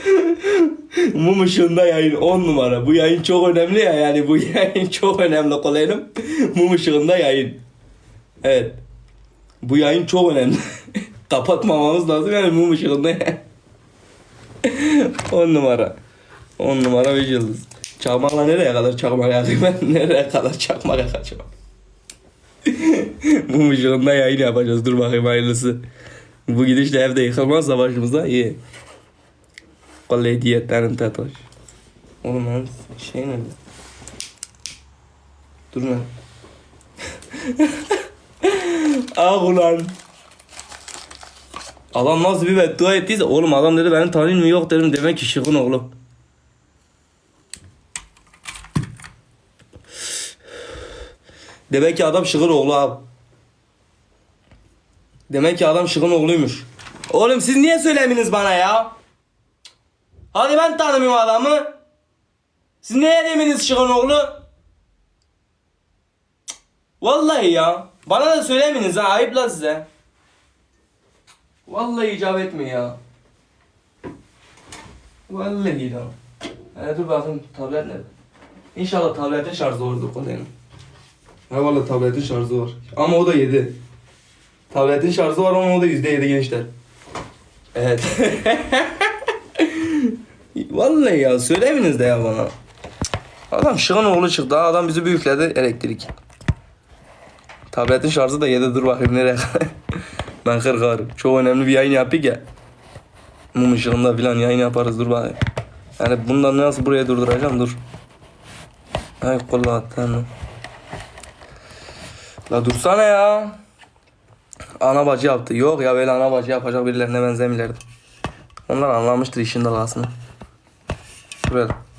Mum ışığında yayın 10 numara. Bu yayın çok önemli ya yani bu yayın çok önemli kolayım. Mum ışığında yayın. Evet. Bu yayın çok önemli. Kapatmamamız lazım yani mum ışığında yayın. 10 numara. 10 numara 5 yıldız. Çakmakla nereye kadar çakmak yakayım ben? Nereye kadar çakmak yakacağım? mum ışığında yayın yapacağız. Dur bakayım hayırlısı. Bu gidişle evde yıkılmazsa başımıza iyi. Vallahi diyetlerin tatoş. Oğlum benim şey nerede? Dur lan. ah ulan. Adam nasıl bir beddua ettiyse oğlum adam dedi benim tanrım yok dedim demek ki şıkın oğlum. Demek ki adam şıkın oğlu abi. Demek ki adam şıkın oğluymuş. Oğlum siz niye söyleminiz bana ya? Hadi ben tanımıyorum adamı. Siz neye deminiz şıkın oğlu? Cık, Vallahi ya. Bana da söyleminiz ha ayıp lan size. Vallahi icap etmiyor ya. Vallahi lan. Hele dur bakayım tablet nerede? İnşallah tabletin şarjı vardır kolayım. Ha valla tabletin şarjı var. Ama o da 7. Tabletin şarjı var ama o da %7 gençler. Evet. Vallahi ya söyleminiz de ya bana. Adam şığın oğlu çıktı. Adam bizi büyükledi elektrik. Tabletin şarjı da 7 dur bakayım nereye ben kırkarım. Çok önemli bir yayın yapayım ya. Mum ışığında falan yayın yaparız dur bakayım. Yani bundan nasıl buraya durduracağım dur. Ay kolla tamam. La dursana ya. Ana bacı yaptı. Yok ya böyle ana bacı yapacak birilerine benzemiyorlardı. Onlar anlamıştır işin dalgasını. Fred.